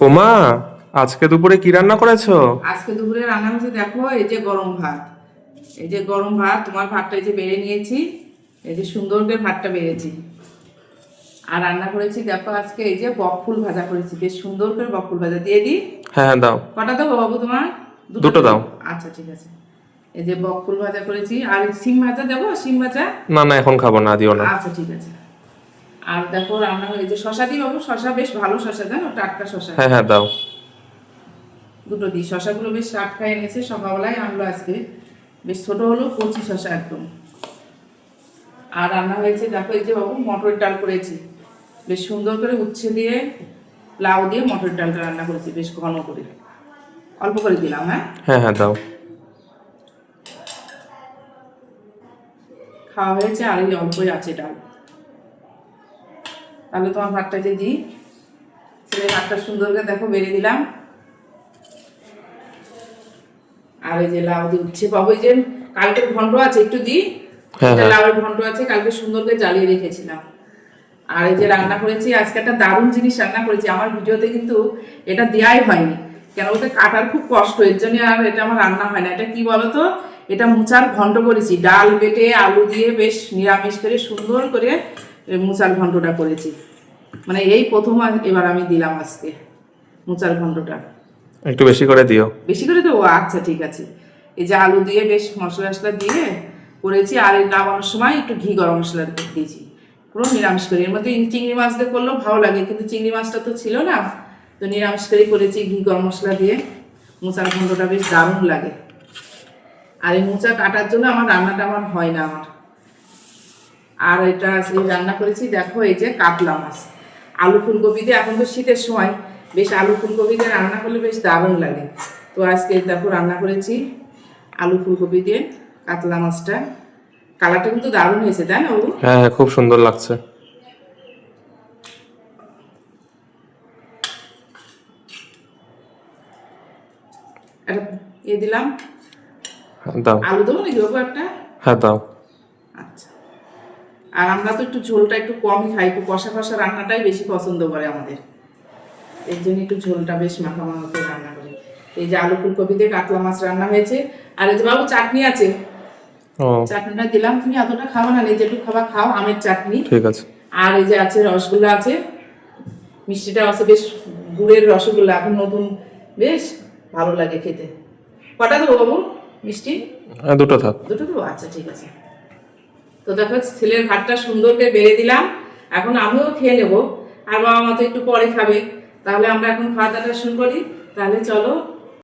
ওমা আজকে দুপুরে কি রান্না করেছ? আজকে দুপুরে রান্না হচ্ছে দেখো এই যে গরম ভাত। এই যে গরম ভাত তোমার ভাতটা এই যে বেড়ে নিয়েছি। এই যে সুন্দর করে ভাতটা বেড়েছি। আর রান্না করেছি দেখো আজকে এই যে বকফুল ভাজা করেছি। বেশ সুন্দর করে বকফুল ভাজা। দিয়ে দিই? হ্যাঁ হ্যাঁ দাও। কটা দেবো বাবু তোমার? দুটো দাও। আচ্ছা ঠিক আছে। এই যে বকফুল ভাজা করেছি। আর সিম ভাজা দেবো? সিম ভাজা? না না এখন খাব না দিও না। আচ্ছা ঠিক আছে। আর দেখো রান্না হয়ে যে শশা দিই বাবু শশা বেশ ভালো শশা জানো? টাটকা শশা। হ্যাঁ হ্যাঁ দাও। দুটো দিই। শশাগুলো বেশ টাটকা এনেছে সকালবেলায় আনলো আজকে। বেশ ছোট হলো কচি শশা একদম। আর রান্না হয়েছে দেখো এই যে বাবু মটর ডাল করেছি। বেশ সুন্দর করে উচ্ছে দিয়ে লাউ দিয়ে মটর ডালটা রান্না করেছি বেশ ঘন করে। অল্প করে দিলাম হ্যাঁ? হ্যাঁ হ্যাঁ দাও। খাওয়া হয়েছে আর এই অল্পই আছে ডাল। তাহলে তোমার ভাতটা যে দিই। ছেলে ভাতটা সুন্দর করে দেখো বেড়ে দিলাম। আর এই যে লাউ দিয়ে উচ্ছে পাবো এই যে কালকে ঘন্ট আছে একটু দিই? হ্যাঁ, হ্যাঁ। লাউয়ের ঘন্ট আছে কালকে সুন্দর করে জ্বালিয়ে রেখেছিলাম। আর এই যে রান্না করেছি আজকে একটা দারুণ জিনিস রান্না করেছি। আমার ভিডিওতে কিন্তু এটা দেওয়াই হয়নি। কেন বলতে কাটার খুব কষ্ট এর জন্য আর এটা আমার রান্না হয় না। এটা কি বলতো? এটা মুচার ঘন্ট করেছি। ডাল বেটে আলু দিয়ে বেশ নিরামিষ করে সুন্দর করে মুচার ঘন্টটা করেছি। মানে এই প্রথম এবার আমি দিলাম আজকে মুচার ঘন্টটা একটু বেশি করে দিও। বেশি করে দেবো? আচ্ছা ঠিক আছে। এই যে আলু দিয়ে বেশ মশলা টশলা দিয়ে করেছি আর এই নামানোর সময় একটু ঘি গরম মশলা দিয়েছি। পুরো নিরামিষ করে। এর মধ্যে চিংড়ি মাছ দিয়ে করলেও ভালো লাগে কিন্তু চিংড়ি মাছটা তো ছিল না। তো নিরামিষ করেই করেছি ঘি গরম মশলা দিয়ে। মোচার ঘন্টটা বেশ দারুণ লাগে। আর এই মোচা কাটার জন্য আমার রান্নাটা আমার হয় না আমার। আর এটা আজকে রান্না করেছি দেখো এই যে কাতলা মাছ। আলু ফুলকপি দিয়ে এখন তো শীতের সময়। বেশ আলু ফুলকপি দিয়ে রান্না করলে বেশ দারুণ লাগে। তো আজকে দেখো রান্না করেছি আলু ফুলকপি দিয়ে কাতলা মাছটা। কালারটা কিন্তু দারুণ হয়েছে তাই না হ্যাঁ হ্যাঁ খুব সুন্দর লাগছে। একটা ইয়ে দিলাম। হ্যাঁ, দাও। আলু দেবো নাকি একটা? হ্যাঁ দাও। আচ্ছা। আর আমরা তো একটু ঝোলটা একটু কমই খাই একটু কষা কষা রান্নাটাই বেশি পছন্দ করে আমাদের। এই জন্য একটু ঝোলটা বেশ মাখা মাখা করে রান্না করি। এই যে আলু ফুলকপি দিয়ে কাতলা মাছ রান্না হয়েছে। আর এই যে বাবু চাটনি আছে? চাটনিটা দিলাম। তুমি এতটা খাও না নিজে একটু খাবার খাও আমের চাটনি। ঠিক আছে। আর এই যে আছে রসগোল্লা আছে। মিষ্টিটা আছে বেশ গুড়ের রসগোল্লা এখন নতুন। বেশ ভালো লাগে খেতে। কটা দেবো বাবু? মিষ্টি? হ্যাঁ দুটো থাক। দুটো দেবো? আচ্ছা ঠিক আছে। তো দেখো, ছেলের ভাতটা সুন্দর করে বেড়ে দিলাম। এখন আমিও খেয়ে নেব। আর বাবা মা তো একটু পরে খাবে। তাহলে আমরা এখন খাওয়া দাওয়াটা শুরু করি। তাহলে চলো